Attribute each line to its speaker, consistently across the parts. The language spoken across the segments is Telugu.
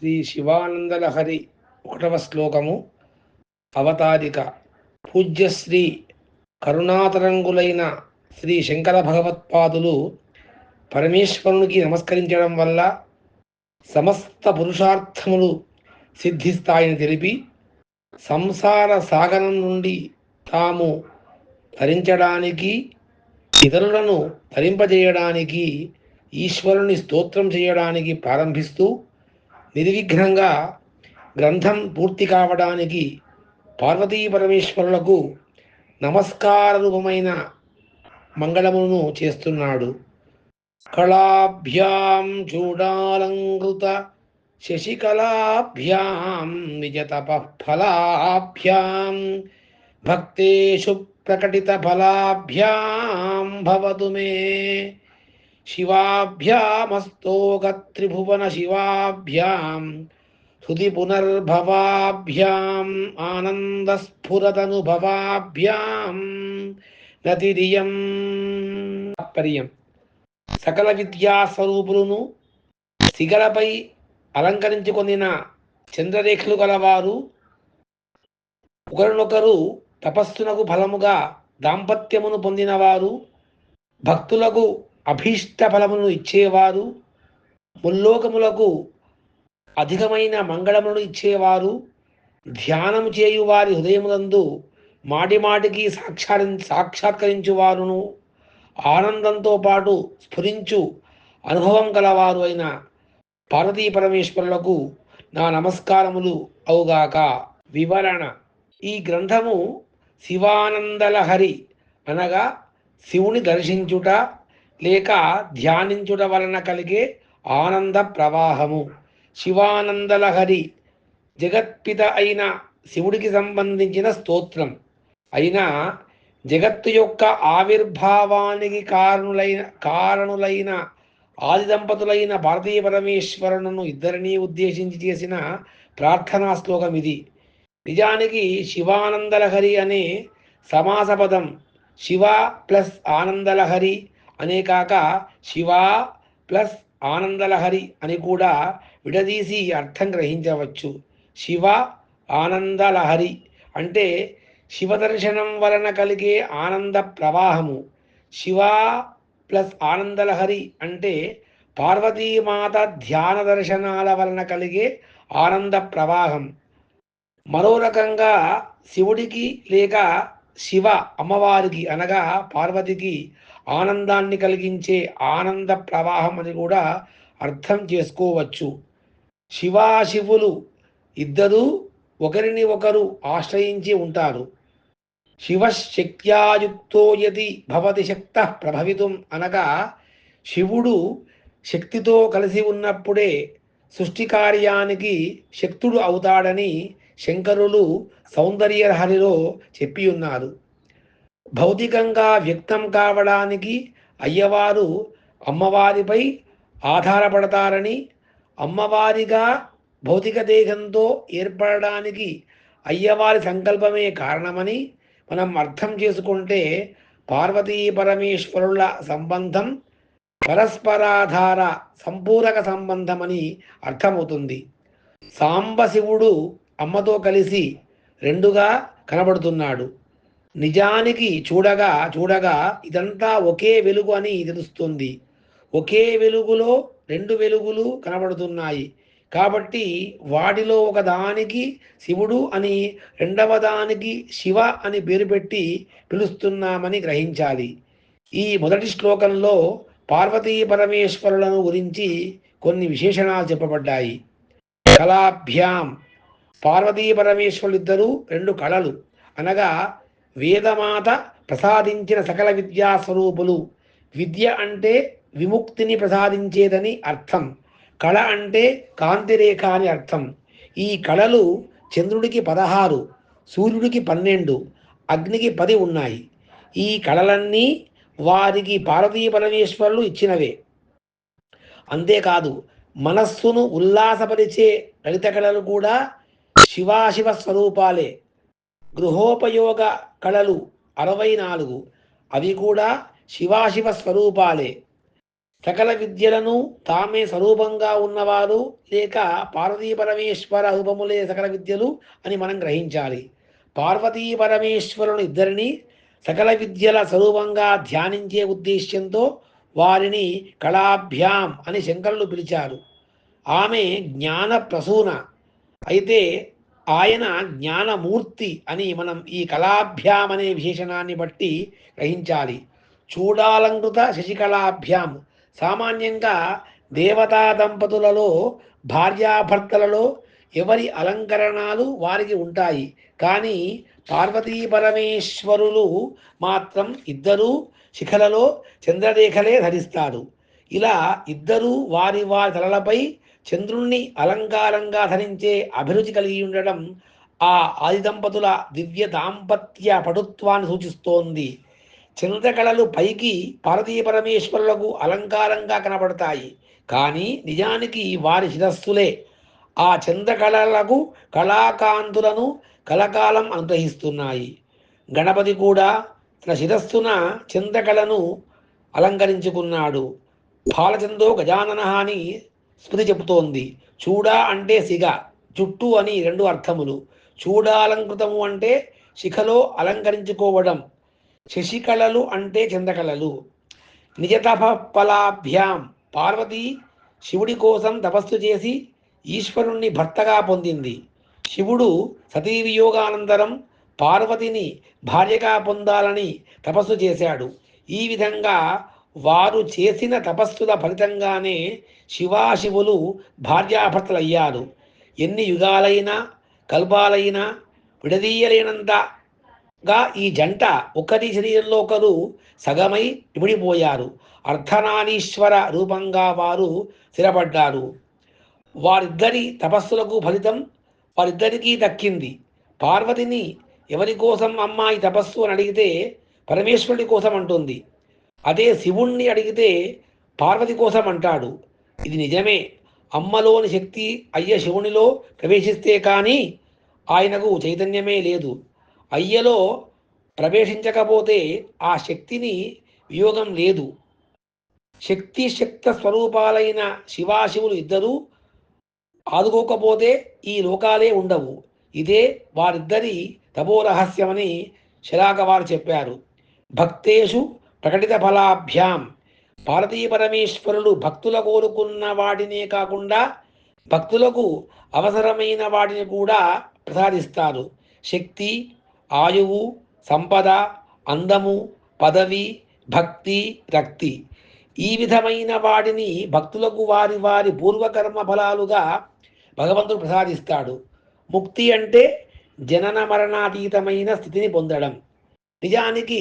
Speaker 1: శ్రీ శివానందలహరి ఒకటవ శ్లోకము. అవతారిక. పూజ్యశ్రీ కరుణాతరంగులైన శ్రీ శంకర భగవత్పాదులు పరమేశ్వరునికి నమస్కరించడం వల్ల సమస్త పురుషార్థములు సిద్ధిస్తాయని తెలిపి సంసార సాగరం నుండి తాము తరించడానికి ఇతరులను తరింపజేయడానికి ఈశ్వరుని స్తోత్రం చేయడానికి ప్రారంభిస్తూ నిర్విఘ్నంగా గ్రంథం పూర్తి కావడానికి పార్వతీ పరమేశ్వరులకు నమస్కార రూపమైన మంగళమును చేస్తున్నాడు. కళాభ్యాం చూడాలంకృత శశికళాభ్యాం నిజతపఫలాభ్యాం భక్తేషు ప్రకటిత ఫలాభ్యాం భవతు మే. శివాభ్యామస్తోకత్రిభువన శివాభ్యాం సుది పునర్భవాభ్యాం ఆనందస్ఫురతనుభవాభ్యాం నదిరియం తాత్పర్యం సకల విద్యా స్వరూపులను శిగలపై అలంకరించుకొనిన చంద్రరేఖలు గలవారు ఒకరినొకరు తపస్సునకు ఫలముగా దాంపత్యమును పొందినవారు భక్తులకు అభీష్ట ఫలమును ఇచ్చేవారు ముల్లోకములకు అధికమైన మంగళములను ఇచ్చేవారు ధ్యానం చేయు వారి హృదయములందు మాటిమాటికి సాక్షారి సాక్షాత్కరించువారును ఆనందంతో పాటు స్ఫురించు అనుభవం గలవారు అయిన పార్వతీ పరమేశ్వరులకు నా నమస్కారములు అవుగాక. వివరణ. ఈ గ్రంథము శివానందలహరి అనగా శివుని దర్శించుట లేక ధ్యానించుట వలన కలిగే ఆనంద ప్రవాహము. శివానందలహరి జగత్పిత అయిన శివుడికి సంబంధించిన స్తోత్రం. అయినా జగత్తు యొక్క ఆవిర్భావానికి కారణులైన కారణులైన ఆది దంపతులైన భారతీయ పరమేశ్వరులను ఇద్దరినీ ఉద్దేశించి చేసిన ప్రార్థనా శ్లోకం ఇది. నిజానికి శివానందలహరి అనే సమాస పదం శివ ప్లస్ ఆనందలహరి అనే కాక శివ ప్లస్ ఆనందలహరి అని కూడా విడదీసి అర్థం గ్రహించవచ్చు. శివ ఆనందలహరి అంటే శివ దర్శనం వలన కలిగే ఆనంద ప్రవాహము. శివ ప్లస్ ఆనందలహరి అంటే పార్వతీమాత ధ్యాన దర్శనాల వలన కలిగే ఆనంద ప్రవాహం. మరో రకంగా శివుడికి లేక శివ అమ్మవారికి అనగా పార్వతికి ఆనందాన్ని కలిగించే ఆనంద ప్రవాహం అని కూడా అర్థం చేసుకోవచ్చు. శివాశివులు ఇద్దరూ ఒకరిని ఒకరు ఆశ్రయించి ఉంటారు. శివశక్త్యాయుక్తో యది భవతి శక్త ప్రభవితం అనగా శివుడు శక్తితో కలిసి ఉన్నప్పుడే సృష్టి కార్యానికి శక్తుడు అవుతాడని శంకరులు సౌందర్యహరిలో చెప్పి ఉన్నారు. భౌతికంగా వ్యక్తం కావడానికి అయ్యవారు అమ్మవారిపై ఆధారపడతారని అమ్మవారిగా భౌతిక దేహంతో ఏర్పడడానికి అయ్యవారి సంకల్పమే కారణమని మనం అర్థం చేసుకుంటే పార్వతీ పరమేశ్వరుల సంబంధం పరస్పరాధార సంపూరక సంబంధమని అర్థమవుతుంది. సాంబశివుడు అమ్మతో కలిసి రెండుగా కనబడుతున్నాడు. నిజానికి చూడగా చూడగా ఇదంతా ఒకే వెలుగు అని తెలుస్తుంది. ఒకే వెలుగులో రెండు వెలుగులు కనబడుతున్నాయి. కాబట్టి వాటిలో ఒక దానికి శివుడు అని రెండవ దానికి శివ అని పేరు పెట్టి పిలుస్తున్నామని గ్రహించాలి. ఈ మొదటి శ్లోకంలో పార్వతీ పరమేశ్వరులను గురించి కొన్ని విశేషణాలు చెప్పబడ్డాయి. కళాభ్యాం. పార్వతీ పరమేశ్వరులిద్దరూ రెండు కళలు అనగా వేదమాత ప్రసాదించిన సకల విద్యా స్వరూపులు. విద్య అంటే విముక్తిని ప్రసాదించేదని అర్థం. కళ అంటే కాంతిరేఖ అని అర్థం. ఈ కళలు చంద్రుడికి పదహారు సూర్యుడికి పన్నెండు అగ్నికి పది ఉన్నాయి. ఈ కళలన్నీ వారికి పార్వతీ పరమేశ్వరులు ఇచ్చినవే. అంతేకాదు మనస్సును ఉల్లాసపరిచే లలిత కళలు కూడా శివాశివ స్వరూపాలే. గృహోపయోగ కళలు అరవై నాలుగు అవి కూడా శివాశివ స్వరూపాలే. సకల విద్యలను తామే స్వరూపంగా ఉన్నవారు లేక పార్వతీ పరమేశ్వర రూపములే సకల విద్యలు అని మనం గ్రహించాలి. పార్వతీ పరమేశ్వరుని ఇద్దరిని సకల విద్యల స్వరూపంగా ధ్యానించే ఉద్దేశ్యంతో వారిని కళాభ్యాం అని శంకరులు పిలిచారు. ఆమె జ్ఞాన ప్రసూన. అయితే ఆయన జ్ఞానమూర్తి అని మనం ఈ కళాభ్యాం అనే విశేషణాన్ని బట్టి గ్రహించాలి. చూడాలంకృత శశికళాభ్యాం. సామాన్యంగా దేవతా దంపతులలో భార్యాభర్తలలో ఎవరి అలంకరణాలు వారికి ఉంటాయి. కానీ పార్వతీ పరమేశ్వరులు మాత్రం ఇద్దరూ శిఖలలో చంద్రరేఖలే ధరిస్తారు. ఇలా ఇద్దరూ వారి వారి తలలపై చంద్రుణ్ణి అలంకారంగా ధరించే అభిరుచి కలిగి ఉండడం ఆ ఆది దంపతుల దివ్య దాంపత్య పటుత్వాన్ని సూచిస్తోంది. చంద్రకళలు పైకి పార్వతీ పరమేశ్వరులకు అలంకారంగా కనబడతాయి. కానీ నిజానికి వారి శిరస్సులే ఆ చంద్రకళలకు కళాకాంతులను కలకాలం అనుగ్రహిస్తున్నాయి. గణపతి కూడా తన శిరస్సున చంద్రకళను అలంకరించుకున్నాడు. బాలచందో గజానన అని స్మృతి చెబుతోంది. చూడ అంటే సిగ చుట్టూ అని రెండు అర్థములు. చూడాలంకృతము అంటే శిఖలో అలంకరించుకోవడం. శశికళలు అంటే చంద్రకళలు. నిజతప ఫలాభ్యాం పార్వతి శివుడి కోసం తపస్సు చేసి ఈశ్వరుణ్ణి భర్తగా పొందింది. శివుడు సతీవియోగానంతరం పార్వతిని భార్యగా పొందాలని తపస్సు చేశాడు. ఈ విధంగా వారు చేసిన తపస్సుల ఫలితంగానే శివాశివులు భార్యాభర్తలయ్యారు. ఎన్ని యుగాలైనా కల్పాలైనా విడదీయలేనంతగా ఈ జంట ఒకరి శరీరంలో ఒకరు సగమై విడిపోయారు. అర్ధనారీశ్వర రూపంగా వారు స్థిరపడ్డారు. వారిద్దరి తపస్సులకు ఫలితం వారిద్దరికీ దక్కింది. పార్వతిని ఎవరి కోసం అమ్మాయి తపస్సు అని అడిగితే పరమేశ్వరుడి కోసం అంటుంది. అదే శివుణ్ణి అడిగితే పార్వతి కోసం అంటాడు ఇది నిజమే. అమ్మలోని శక్తి అయ్య శివునిలో ప్రవేశిస్తే కానీ ఆయనకు చైతన్యమే లేదు. అయ్యలో ప్రవేశించకపోతే ఆ శక్తిని వియోగం లేదు. శక్తి శక్త స్వరూపాలైన శివాశివులు ఇద్దరూ ఆదుకోకపోతే ఈ లోకాలే ఉండవు. ఇదే వారిద్దరి తపోరహస్యమని శలాక వారు చెప్పారు. భక్తేషు ప్రకటిత ఫలాభ్యాం భారతీయ పరమేశ్వరులు భక్తుల కోరుకున్న వాటినే కాకుండా భక్తులకు అవసరమైన వాటిని కూడా ప్రసాదిస్తారు. శక్తి ఆయువు సంపద అందము పదవి భక్తి రక్తి. ఈ విధమైన వాటిని భక్తులకు వారి వారి పూర్వకర్మ ఫలాలుగా భగవంతుడు ప్రసాదిస్తాడు. ముక్తి అంటే జనన మరణాతీతమైన స్థితిని పొందడం. నిజానికి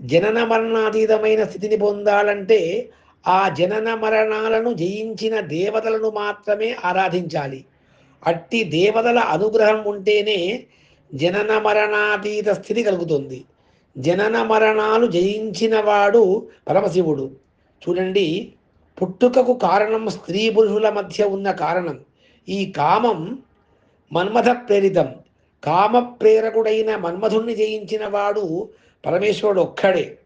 Speaker 1: జనన మరణాతీతమైన స్థితిని పొందాలంటే ఆ జనన మరణాలను జయించిన దేవతలను మాత్రమే ఆరాధించాలి. అట్టి దేవతల అనుగ్రహం ఉంటేనే జనన మరణాతీత స్థితి కలుగుతుంది. జనన మరణాలు జయించిన వాడు పరమశివుడు. చూడండి పుట్టుకకు కారణం స్త్రీ పురుషుల మధ్య ఉన్న కారణం. ఈ కామం మన్మథ ప్రేరితం. కామ ప్రేరకుడైన మన్మధుణ్ణి జయించిన వాడు పరమేశ్వరుడు ఒక్కడే.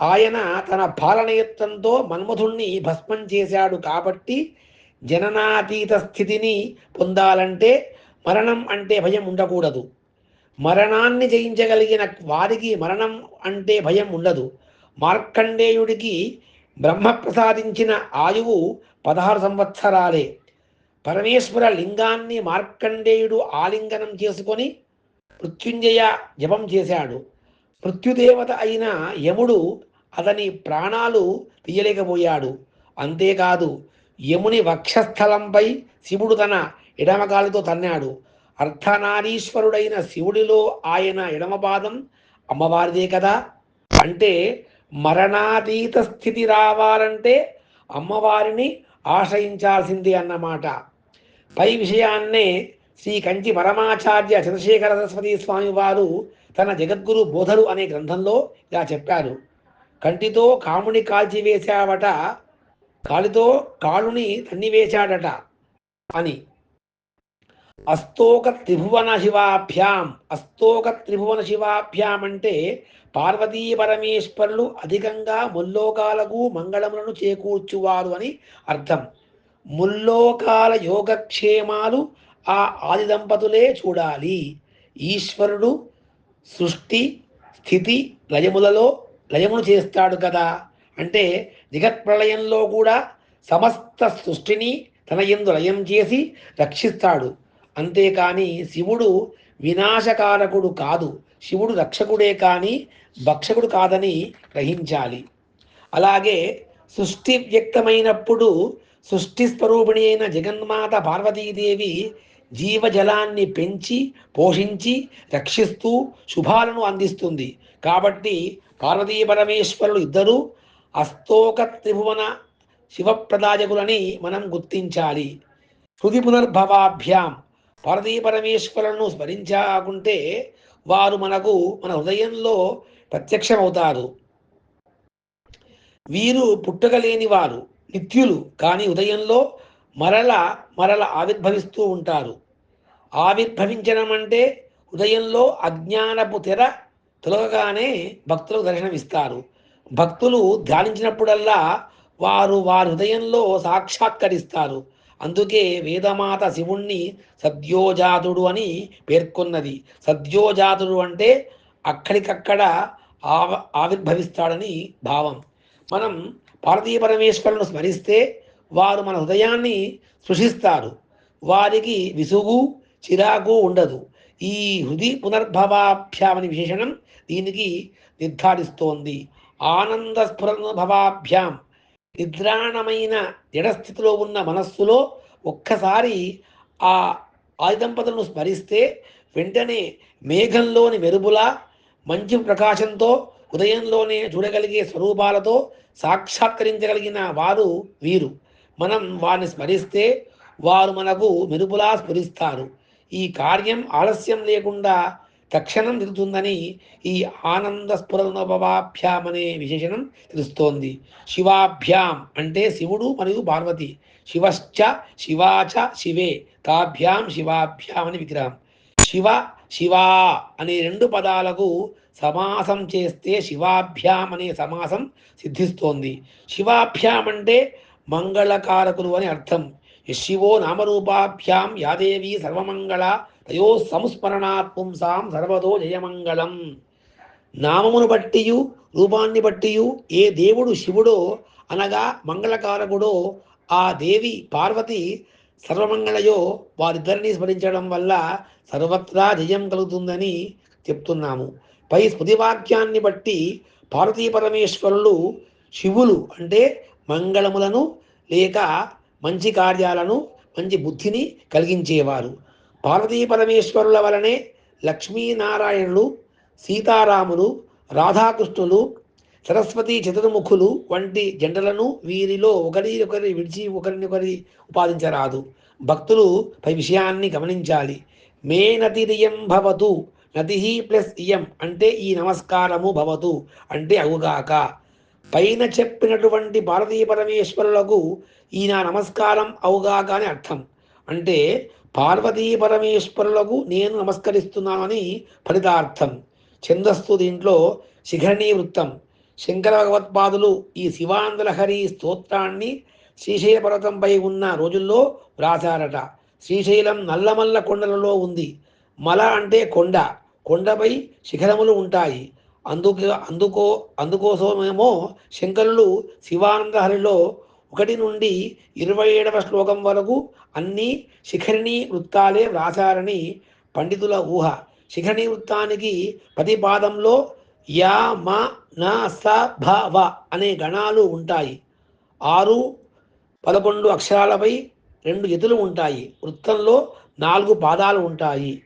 Speaker 1: ఆయన తన పాలనయత్నంతో మన్మధుణ్ణి భస్మం చేశాడు కాబట్టి జననాతీత స్థితిని పొందాలంటే మరణం అంటే భయం ఉండకూడదు. మరణాన్ని జయించగలిగిన వారికి మరణం అంటే భయం ఉండదు. మార్కండేయుడికి బ్రహ్మ ప్రసాదించిన ఆయువు పదహారు సంవత్సరాలే. పరమేశ్వర లింగాన్ని మార్కండేయుడు ఆలింగనం చేసుకొని మృత్యుంజయ జపం చేశాడు. మృత్యుదేవత అయిన యముడు అతని ప్రాణాలు తీయలేకపోయాడు. అంతేకాదు యముని వక్షస్థలంపై శివుడు తన ఎడమకాలితో తన్నాడు. అర్ధనారీశ్వరుడైన శివుడిలో ఆయన ఎడమపాదం అమ్మవారిదే కదా? అంటే మరణాతీత స్థితి రావాలంటే అమ్మవారిని ఆశ్రయించాల్సిందే అన్నమాట. పై విషయాన్నే శ్రీ కంచి పరమాచార్య చంద్రశేఖర సరస్వతి స్వామి వారు తన జగద్గురు బోధలు అనే గ్రంథంలో ఇలా చెప్పారు. కంటితో కాముని కాల్చివేశావట కాలితో కాలుని తన్నివేశాడట అని. అస్తోక త్రిభువన శివాభ్యాం అస్తోక త్రిభువన శివాభ్యాం అంటే పార్వతీ పరమేశ్వరులు అధికంగా ముల్లోకాలకు మంగళములను చేకూర్చువారు అని అర్థం. ముల్లోకాల యోగక్షేమాలు ఆ ఆది దంపతులే చూడాలి. ఈశ్వరుడు సృష్టి స్థితి లయములలో లయమును చేస్తాడు కదా. అంటే జగత్ప్రళయంలో కూడా సమస్త సృష్టిని తన ఎందు లయం చేసి రక్షిస్తాడు. అంతేకాని శివుడు వినాశకారకుడు కాదు. శివుడు రక్షకుడే కానీ భక్షకుడు కాదని గ్రహించాలి. అలాగే సృష్టి వ్యక్తమైనప్పుడు సృష్టి స్వరూపిణి అయిన జగన్మాత పార్వతీదేవి జీవజలాన్ని పెంచి పోషించి రక్షిస్తూ శుభాలను అందిస్తుంది. కాబట్టి పార్వతీ పరమేశ్వరులు ఇద్దరూ అస్తోక త్రిభువన శివప్రదాయకులని మనం గుర్తించాలి. హృది పునర్భవాభ్యాం. పార్వతీ పరమేశ్వరులను స్మరించాకుంటే వారు మనకు మన హృదయంలో ప్రత్యక్షమవుతారు. వీరు పుట్టగలేని వారు నిత్యులు కానీ ఉదయంలో మరల మరల ఆవిర్భవిస్తూ ఉంటారు. ఆవిర్భవించడం అంటే ఉదయంలో అజ్ఞానపు తెర తొలగగానే భక్తులకు దర్శనమిస్తారు. భక్తులు ధ్యానించినప్పుడల్లా వారు వారి హృదయంలో సాక్షాత్కరిస్తారు. అందుకే వేదమాత శివుణ్ణి సద్యోజాతుడు అని పేర్కొన్నది. సద్యోజాతుడు అంటే అక్కడికక్కడ ఆవ ఆవిర్భవిస్తాడని భావం. మనం పార్వతీ పరమేశ్వరులను స్మరిస్తే వారు మన హృదయాన్ని సృషిస్తారు వారికి విసుగు చిరాకు ఉండదు. ఈ హృది పునర్భవాభ్యామని విశేషణం దీనికి నిర్ధారిస్తోంది. ఆనంద స్ఫురనుభవాభ్యాం నిద్రాణమైన జడస్థితిలో ఉన్న మనస్సులో ఒక్కసారి ఆ ఆయుదంపతులను స్మరిస్తే వెంటనే మేఘంలోని మెరుపులా మంచి ప్రకాశంతో ఉదయంలోనే చూడగలిగే స్వరూపాలతో సాక్షాత్కరించగలిగిన వారు వీరు. మనం వారిని స్మరిస్తే వారు మనకు మెరుపులా స్ఫురిస్తారు ఈ కార్యం ఆలస్యం లేకుండా తక్షణం జరుగుతుందని ఈ ఆనంద స్ఫురణోభవాభ్యాం అనే విశేషణం తెలుస్తోంది. శివాభ్యాం అంటే శివుడు మరియు పార్వతి. శివశ్చ శివాచ శివే. తాభ్యాం శివాభ్యాం అని విగ్రహం. శివ శివా అనే రెండు పదాలకు సమాసం చేస్తే శివాభ్యాం అనే సమాసం సిద్ధిస్తోంది. శివాభ్యాం అంటే మంగళకారకులు అని అర్థం. శివో నామరూపాభ్యాం యాదేవి సర్వమంగళ తయో సంస్మరణాత్పుంసాం సర్వదో జయమంగళం. నామమును బట్టియు రూపాన్ని బట్టియు ఏ దేవుడు శివుడో అనగా మంగళకారకుడో ఆ దేవి పార్వతి సర్వమంగళయో వారిద్దరిని స్మరించడం వల్ల సర్వత్రా జయం కలుగుతుందని చెప్తున్నాము. పై స్మృతివాక్యాన్ని బట్టి పార్వతీ పరమేశ్వరులు శివులు అంటే మంగళములను లేక మంచి కార్యాలను మంచి బుద్ధిని కలిగించేవారు. పార్వతీ పరమేశ్వరుల వలనే లక్ష్మీనారాయణులు సీతారాములు రాధాకృష్ణులు సరస్వతి చతుర్ముఖులు వంటి జంటలను వీరిలో ఒకరి ఒకరి విడిచి ఒకరినొకరి ఉపాదించరాదు భక్తులు పై విషయాన్ని గమనించాలి. మే నతిరియం భవతు నతి ప్లస్ ఇయం అంటే ఈ నమస్కారము భవతు అంటే అవుగాక. పైన చెప్పినటువంటి భారతీయ పరమేశ్వరులకు ఈ నా నమస్కారం అవుగాక అని అర్థం. అంటే పార్వతీ పరమేశ్వరులకు నేను నమస్కరిస్తున్నానని ఫలితార్థం. ఛందస్సు దీంట్లో శిఖరణీ వృత్తం శంకర భగవత్పాదులు ఈ శివాంధ్రహరి స్తోత్రాన్ని శ్రీశైల పర్వతంపై ఉన్న రోజుల్లో వ్రాసారట శ్రీశైలం నల్లమల్ల కొండలలో ఉంది. మల అంటే కొండ. కొండపై శిఖరములు ఉంటాయి. అందుకు అందుకో అందుకోసమేమో శంకరులు శివానందహరిలో ఒకటి నుండి ఇరవై ఏడవ శ్లోకం వరకు అన్ని శిఖరిణీ వృత్తాలే వ్రాసారని పండితుల ఊహ. శిఖరిణీ వృత్తానికి ప్రతి పాదంలో యా మ నా స అనే గణాలు ఉంటాయి. ఆరు పదకొండు అక్షరాలపై రెండు ఎదులు ఉంటాయి. వృత్తంలో నాలుగు పాదాలు ఉంటాయి.